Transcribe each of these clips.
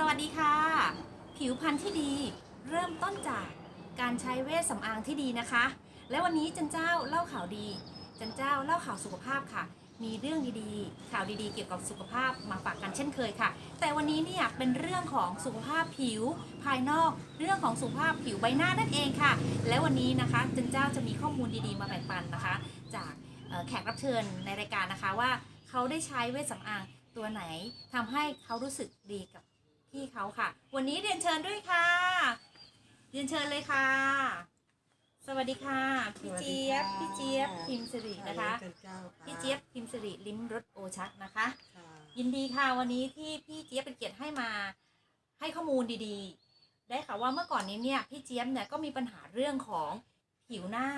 สวัสดีค่ะ ผิวพรรณที่ดีเริ่มต้นจากการใช้เวชสำอางที่ดีนะคะ และวันนี้จันเจ้าเล่าข่าวดี จันเจ้าเล่าข่าวสุขภาพค่ะ มีเรื่องดีๆ ข่าวดีๆ เกี่ยวกับสุขภาพมาฝากกันเช่นเคยค่ะ แต่วันนี้เนี่ยเป็นเรื่องของสุขภาพผิวภายนอก เรื่องของสุขภาพผิวใบหน้านั่นเองค่ะ และวันนี้นะคะจันเจ้าจะมีข้อมูลดีๆ มาแบ่งปันนะคะ จากแขกรับเชิญในรายการนะคะว่าเขาได้ใช้เวชสำอางตัวไหนทำให้เขารู้สึกดีกับ พี่เขาค่ะ วันนี้เรียนเชิญด้วยค่ะ เรียนเชิญเลยค่ะ สวัสดีค่ะ พี่เจี๊ยบ พี่เจี๊ยบพิมพ์สิรินะคะจันเจ้าค่ะพี่เจี๊ยบพิมพ์สิริลิ้มรสโอชัดนะคะค่ะยินดีค่ะวันนี้ที่พี่เจี๊ยบเป็นเกียรติให้มาให้ข้อมูลดีๆ ได้ค่ะว่าเมื่อก่อนนี้เนี่ยพี่เจี๊ยบเนี่ยก็มีปัญหาเรื่องของผิวหน้า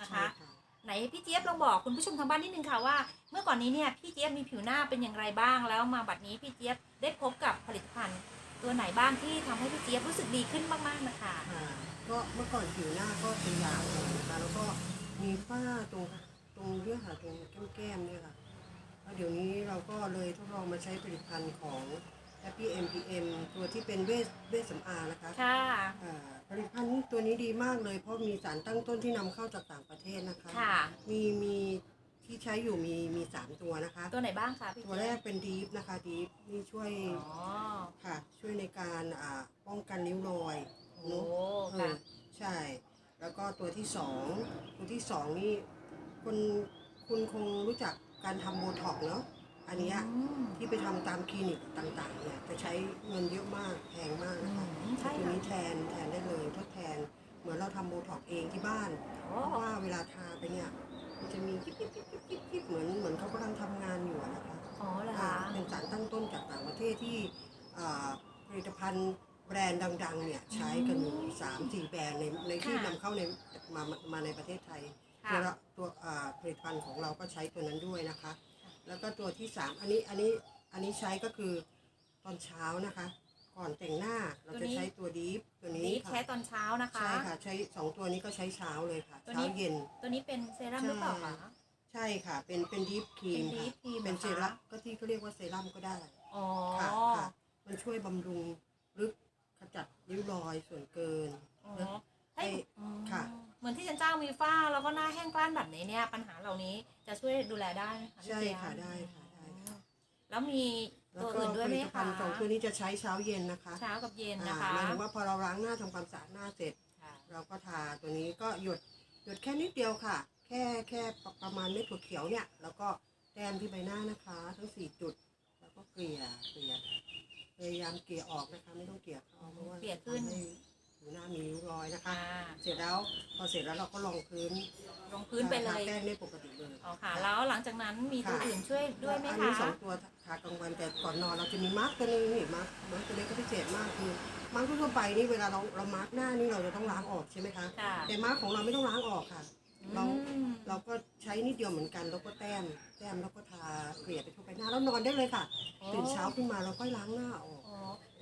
นะคะใช่ ไหนพี่เจี๊ยบลองบอกคุณผู้ชมทางบ้านนิดนึงค่ะว่า เมื่อก่อนนี้เนี่ยพี่เจี๊ยบมีผิวหน้าเป็นอย่างไรบ้าง แล้วมาบัดนี้พี่เจี๊ยบได้พบกับผลิตภัณฑ์ตัวไหนบ้างที่ทำให้พี่เจี๊ยบรู้สึกดีขึ้นมากๆนะคะค่ะก็เมื่อก่อนผิวหน้าก็เป็นอย่างเลยนะคะแล้วก็มีฝ้าตรงตรงเรื่องค่ะตรงแก้มๆเนี่ยค่ะแล้วเดี๋ยวนี้เราก็เลยทดลองมาใช้ผลิตภัณฑ์ของ Happy MPM ตัวที่เป็นเวชเวชสำอางนะคะค่ะ อ่าผลิตภัณฑ์ตัวนี้ดีมากเลย เพราะมีสารตั้งต้นที่นำเข้าจากต่างประเทศนะคะ ค่ะ มีมีที่ใช้อยู่มีมีสามตัวนะคะ ตัวไหนบ้างคะพี่ตัวเจี๊ยบแรกเป็นดีฟนะคะดีฟนี่ช่วยอ๋อค่ะ ช่วยในการอ่าป้องกันริ้วรอยโอ้เนอะเอค่ะ อใช่ แล้วก็ตัวที่สองตัวที่สองนี่คุณคุณคงรู้จักการทำโบท็อกซ์เนาะ อันเนี้ยอืมที่ไปทำตามคลินิกต่างๆเนี่ยจะใช้เงินเยอะมากแพงมากอืนะคะมใช่ตัวค่ะนี้แทนแทนได้เลยทดแทนเหมือนเราทำโบท็อกซ์เองที่บ้านโอ้เพราะว่าเวลาทาไปเนี่ยมันจะมีกิ๊บกิ๊บกิ๊บกิ๊บกิ๊บกิ๊บเหมือนเหมือนเขากำลังทำงานอยู่อะนะคะ อ๋อเหรออ่าคะ เป็นสารตั้งต้นจากต่างประเทศที่อ่าผลิตภัณฑ์แบรนด์ดังๆเนี่ยใช้กันอยู่สามสี่แบรนด์ในในที่นำเข้าในมามามาในประเทศไทยค่ะตัวละตัวอ่าผลิตภัณฑ์ของเราก็ใช้ตัวนั้นด้วยนะคะ แล้วก็ตัวที่สามอันนี้อันนี้อันนี้ใช้ก็คือตอนเช้านะคะ ก่อนแต่งหน้าเราจะใช้ตัวดีฟตัวนี้นี่ค่ะใช้ตอนเช้านะคะใช่ค่ะ ใช้สองตัวนี้ก็ใช้เช้าเลยค่ะตัวนี้เช้าเย็น ตัวนี้เป็นเซรั่มหรือเปล่าคะใช่ค่ะ เป็นเป็นดีฟครีมเป็นค่ะ deep cream เป็นเหรอเซคะรั่มก็ที่เขาเรียกว่าเซรั่มก็ได้อ๋อค่ะค่ะมันช่วยบำรุงลึกขจัดริ้วรอยส่วนเกินอ๋อเนอะให้ให้อืมค่ะเห มือนที่จันเจ้ามีฝ้าแล้วก็หน้าแห้งกร้านแบบนี้เนี่ย ปัญหาเหล่านี้จะช่วยดูแลได้ไหมคะพี่ใช่เจี๊ยบค่ะได้ค่ะได้ค่ะแล้วมีแล้วตัวก็อื่นด้วยผไหมลิตภัคะณฑ์สองตัวนี้จะใช้เช้าเย็นนะคะเช้ากับเย็นอ่านะคะหมายถึงว่าพอเราล้างหน้าทำความสะอาดหน้าเสร็จ ค่ะเราก็ทาตัวนี้ก็หยดหยดแค่นิดเดียวค่ะ แค่แค่ประมาณเม็ดถั่วเขียวเนี่ย แล้วก็แต้มที่ใบหน้านะคะ ทั้งสี่จุด แล้วก็เกลี่ยเกลี่ยพยายามเกลี่ยออกนะคะ ไม่ต้องเกลี่ยเข้าเพราะว่าเกลี่ยขึ้น ทำให้ ผิวหน้ามีริ้วรอยนะคะ อ่าเสร็จแล้วพอเสร็จแล้วเราก็ลองพื้นลงพื้นไปเลทาย แป้งได้ปกติเลย อ๋อค่ะ แล้วหลังจากนั้นมีตัวค่ะ อื่นช่วยด้วยไหมอันคะนี้สองตัวทากลางวันแต่ก่อนนอนเราจะมีมาร์กตัวนึงนี่มาร์กมาร์กตัวนี้ก็พิเศษมากคือมาร์กทั่วๆไปนี่เวลาเราเรามาร์กหน้านี่เราจะต้องล้างออกใช่ไหมคะ ค่ะ แต่มาร์กของเราไม่ต้องล้างออกค่ะ เราอืมเราก็ใช้นิดเดียวเหมือนกันแล้วก็แต้มแต้มแล้วก็ทาเกลี่ยไปทั่วไปหน้าแล้วนอนได้เลยค่ะ ตื่นเช้าขึ้นมาเราค่อยล้างหน้าออกอ๋อ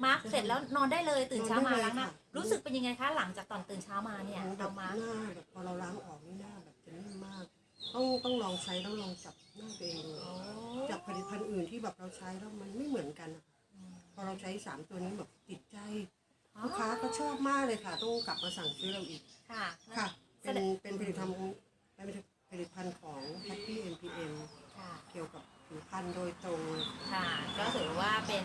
มาร์กเสร็จแล้วนอนได้เลยตื่นเช้านอนได้มาเลยล้างหน้าค่ะรู้สึกเป็นยังไงคะหลังจากตอนตื่นเช้ามาเนี่ยโอ้โหแบเราบมาร์กหน้าแบบพอเราล้างออกนี่หน้าแบบจะนิ่มมาก ต้องต้องลองใช้ต้องลองจับหน้าตัวเองดูโอ้จากผลิตภัณฑ์อื่นที่แบบเราใช้แล้วมันไม่เหมือนกันอะพอเราใช้สามตัวนี้แบบติดใจอ๋อลูกค้าก็ชอบมากเลยค่ะต้องกลับมาสั่งซื้อเราอีกค่ะค่ะแส เป็นดงเป็นผลิตภัณฑ์เป็นผลิตภัณฑ์ของ Happy NPM ค่ะเกี่ยวกับผิวพรรณโดยตรง ค่ะ ก็ถือว่าเป็น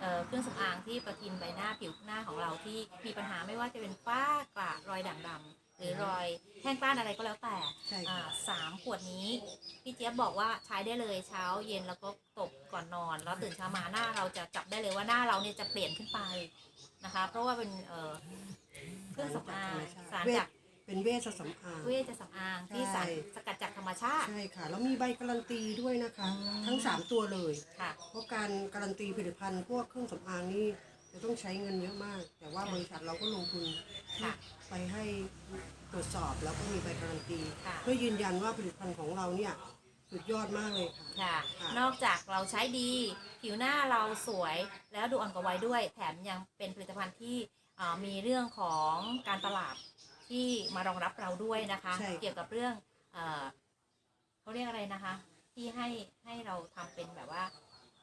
เอ่อเครื่องสำอางที่ประทินใบหน้าผิวหน้าของเราที่มีปัญหาไม่ว่าจะเป็นฝ้ากระรอยด่างดำหรือรอยแห้งกร้านอะไรก็แล้วแต่ใช่อ่าค่ะสามขวดนี้ พี่เจี๊ยบบอกว่าใช้ได้เลยเช้าเย็นแล้วก็ตบก่อนนอน แล้วตื่นเช้ามาหน้าเราจะจับได้เลยว่าหน้าเราเนี่ยจะเปลี่ยนขึ้นไปนะคะ เพราะว่าเป็นเอ่อเครื่องสำอางสารเวจาชก เป็นเวชสำอาง เวชสำอางที่สารใช่ สกัดจากธรรมชาติ ใช่ค่ะ แล้วมีใบการันตีด้วยนะคะ อืม ทั้ง 3 ตัวเลย ค่ะ เพราะการการันตีผลิตภัณฑ์พวกเครื่องสำอางนี่จะต้องใช้เงินเยอะมาก แต่ว่าบริษัทเราก็ลงทุนค่ะไปให้ตรวจสอบแล้วก็มีใบการันตี ค่ะ เพื่อยืนยันว่าผลิตภัณฑ์ของเราเนี่ยสุดยอดมากเลยค่ะ ค่ะ ค่ะ นอกจากเราใช้ดี ผิวหน้าเราสวยแล้วดูอ่อนกว่าวัยด้วย แถมยังเป็นผลิตภัณฑ์ที่อ่ามีเรื่องของการตลาด ที่มารองรับเราด้วยนะคะ ใช่เกี่ยวกับเรื่องเอ่อเขาเรียกอะไรนะคะ ที่ให้ให้เราทำเป็นแบบว่า